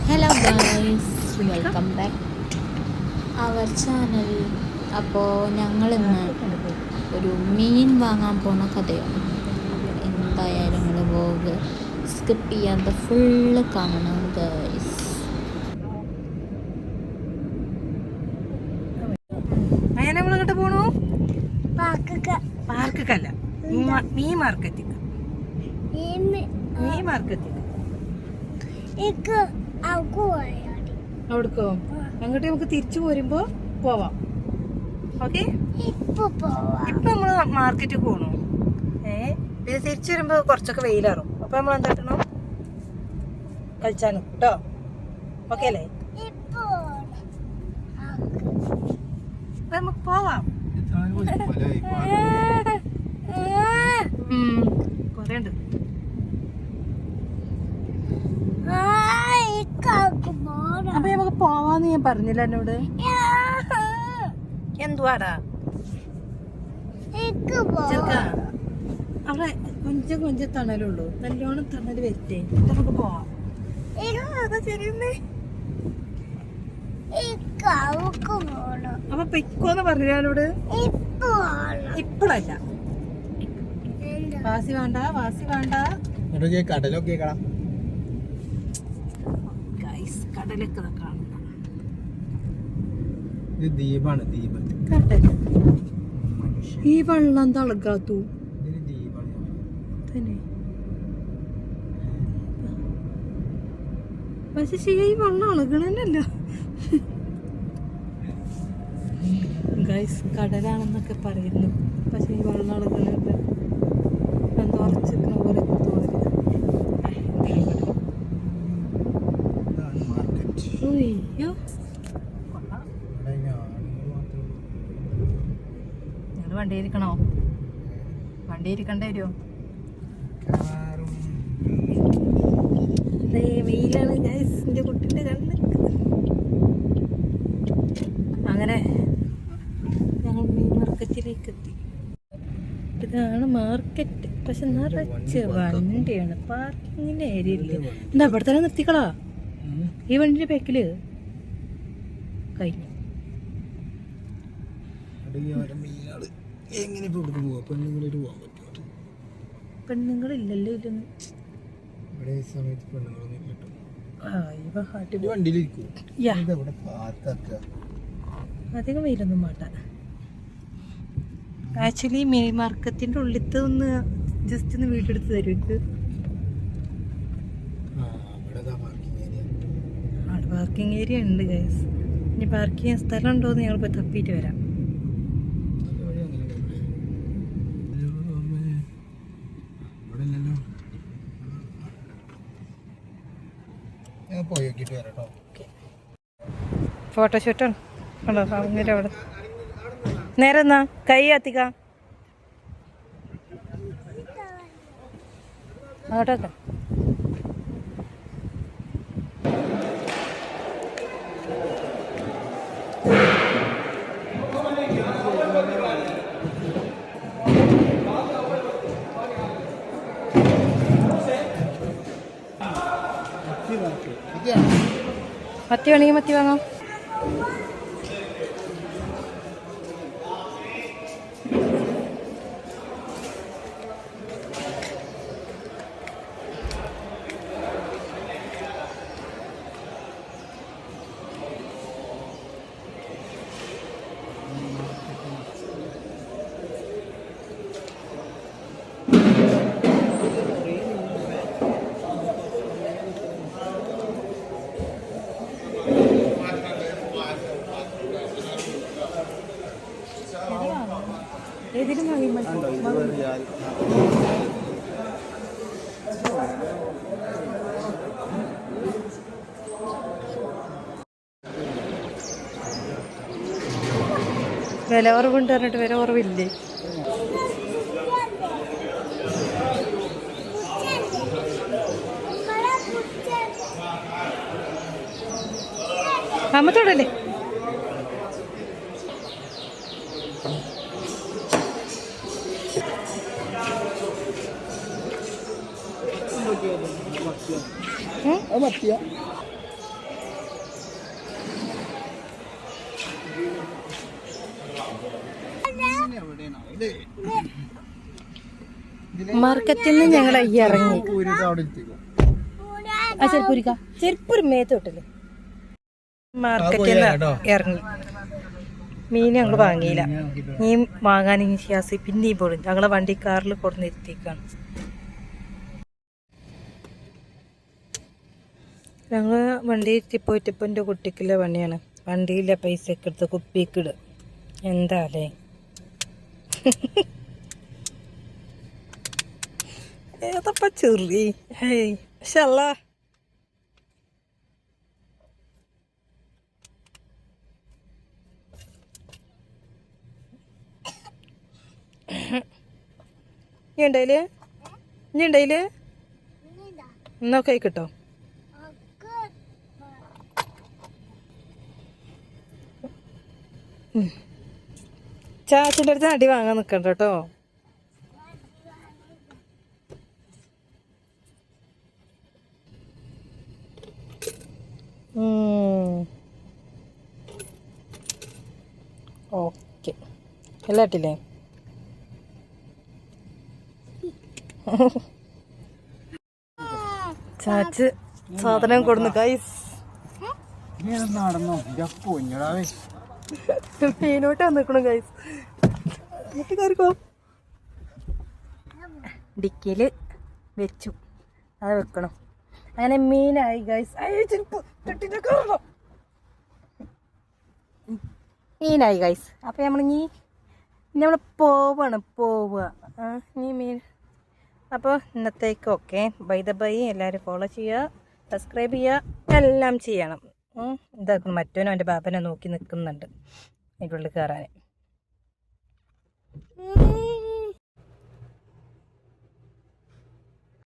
Hello guys welcome back our channel അപ്പോൾ ഞങ്ങളിന്ന് ഒരു മീൻ വാങ്ങാൻ പോണ കഥയാണ്. എന്തായാലും നിങ്ങൾ പോവുക സ്കിപ്പ് ചെയ്യാതെ ഫുള്ള് കാണണം ഗൈസ് ഇങ്ങോട്ട് പോണു? പാർക്കല്ല മീ മാർക്കറ്റിൽ മീ മാർക്കറ്റിൽ അവിടക്കോ? അങ്ങോട്ട് നമുക്ക് തിരിച്ചു പോരുമ്പോ പോവാം. ഓക്കെ? ഇപ്പൊ നമ്മൾ മാർക്കറ്റിൽ പോണു. ഏ? പിന്നെ തിരിച്ചു വരുമ്പോ കുറച്ചൊക്കെ വെയിലാറും. അപ്പൊ നമ്മൾ എന്താക്കണം കളിച്ചാനും കേട്ടോ ഓക്കെ അല്ലേ? നമുക്ക് പോവാം കൊറേ ഉണ്ട് അപ്പൊ നമുക്ക് പോവാന്ന് ഞാൻ പറഞ്ഞില്ല എന്നോട്. എന്തുവാടാ? അവിടെ കൊഞ്ചം കൊഞ്ച തണലുള്ളൂ. നല്ലോണം തണൽ വരട്ടെ. നമുക്ക് പോവാം. അപ്പൊ പെക്കോന്ന് പറഞ്ഞോട് ഇപ്പഴല്ല വാസി വേണ്ട വാസി വേണ്ട. കടലൊക്കെ കടലൊക്കെ ഇത് ദ്വീപാണ് ദ്വീപ് ഈ വെള്ളം തളകാത്തു തന്നെ. പക്ഷെ ശരി ഈ വെള്ളം അളകണല്ല ഗൈസ് കടലാണെന്നൊക്കെ പറയുന്നു. പക്ഷെ ഈ വെള്ളം അളകണല്ല എന്തോ പോലെ വണ്ടി ഇരിക്കണോ? വണ്ടി ഇരിക്കണ്ടേ വരുമോ വെയിലാണ് കുട്ടിന്റെ കണ്ണ്. അങ്ങനെ ഞങ്ങൾ മീൻ മാർക്കറ്റിലേക്ക് എത്തി. ഇതാണ് മാർക്കറ്റ് പക്ഷെ നിറച്ച് വണ്ടിയാണ്. പാർക്കിങ്ങിന്റെ ഏരിയ ഇല്ല? എന്താ അവിടെ തന്നെ നിർത്തിക്കളാ? ഈ വണ്ടിന്റെ ബാക്കിൽ കഴിഞ്ഞു ഇവിടെ ഈ ഓരോ മീനുകൾ എങ്ങനെ ഇപ്പൊ ഇവിടുന്ന് പോവാ? പെണ്ണുങ്ങളായിട്ട് പോകാൻ പറ്റുമോ പെണ്ണുങ്ങളില്ലല്ലോ ഇല്ലെന്ന് ഇവിടെ ഈ സമയത്ത് പെണ്ണുങ്ങളൊന്നും ഹാട്ടി ഈ വണ്ടിയിലിരിക്കും യാ. ഇതെവിടെ പാർക്കാക്ക അധികം വെയിലൊന്നും വേണ്ട ആക്ച്വലി മീൻ മാർക്കറ്റിന്റെ ഉള്ളിലത്തെ ഒന്ന് ജസ്റ്റ് ഒന്ന് വീടെടുത്ത് തരും എനിക്ക് ആ ഇവിടെ പാർക്കിംഗ് ഏരിയ അവിടെ പാർക്കിംഗ് ഏരിയ ഉണ്ട് ഗൈസ് ഇനി പാർക്ക് ചെയ്യാൻ സ്ഥലം ഉണ്ടോ എന്ന് ഞങ്ങൾ പോയി തപ്പിയിട്ട് വരാം വഴി അങ്ങനെ അയ്യോ അമ്മേ ഇവിടെ ഇല്ലല്ലോ ഞാൻ പോയി നോക്കിയിട്ട് വരാം കണ്ടോ അങ്ങനെ അവിടെ. നേരെ എന്നാ കൈ കത്തിക്കാം. അങ്ങോട്ടൊക്കെ. മത്തി വേണമെങ്കിൽ മത്തി വാങ്ങാം. ഏതിലും വാങ്ങി വില കുറവുണ്ട് പറഞ്ഞിട്ട് വില കുറവില്ലേ? അമ്മത്തോടല്ലേ? അത് മത്തിയ മാർക്കറ്റിൽ നിന്ന് ഞങ്ങൾ ഈ ഇറങ്ങി. ആ ചെരുപ്പൂരിക്ക ചെരുപ്പൂര് മേത്തോട്ടില്ലേ മാർക്കറ്റിൽ ഇറങ്ങി. മീൻ ഞങ്ങൾ വാങ്ങിയില്ല. മീൻ വാങ്ങാൻ ഇനി ഷിയാസി പിന്നെ ഈ പോലും ഞങ്ങളെ വണ്ടി കാറിൽ കൊടുന്നിരുത്തിക്കാണ് ഞങ്ങൾ വണ്ടി ഇരുത്തി പോയിട്ട് ഇപ്പം എന്റെ കുട്ടിക്കുള്ള പണിയാണ്. വണ്ടിയില്ല പൈസ ഒക്കെ എടുത്ത് കുപ്പിക്കിട് എന്താ അല്ലേ ഏതപ്പ ചെറി? ഹേയ് ഷല്ലാ ഇനി ഉണ്ടായില്ലേ ഇനി ഉണ്ടായില്ലേ എന്നൊക്കെ കിട്ടോ ചാച്ചിന്റെ അടുത്ത് അടി വാങ്ങാൻ നിൽക്കണ്ട കേട്ടോ. ഓക്കെ. എല്ലാം ഇട്ടില്ലേ ചാച്ച് സാധനം കൊടുന്നു കൈസ് നടന്നോ? പൊഞ്ഞടാവേ മീനോട്ട് വന്നിക്കണു ഗൈസ് എന്നിട്ട് കയറിക്കോ ഡിക്കിയിൽ വെച്ചു. അത് വെക്കണം. അങ്ങനെ മീനായി ഗൈസ് മീനായി ഗൈസ് അപ്പം നമ്മൾ ഇനി നമ്മൾ പോവാണ് പോവുക. ആ നീ മീൻ. അപ്പോൾ ഇന്നത്തേക്ക് ഓക്കെ ബൈ ദ ബൈ എല്ലാവരും ഫോളോ ചെയ്യുക സബ്സ്ക്രൈബ് ചെയ്യുക എല്ലാം ചെയ്യണം. ഉം. ഇതാക്കണം മറ്റവനും അവന്റെ ബാബനെ നോക്കി നിൽക്കുന്നുണ്ട് അതിന്റെ ഉള്ളിൽ കയറാൻ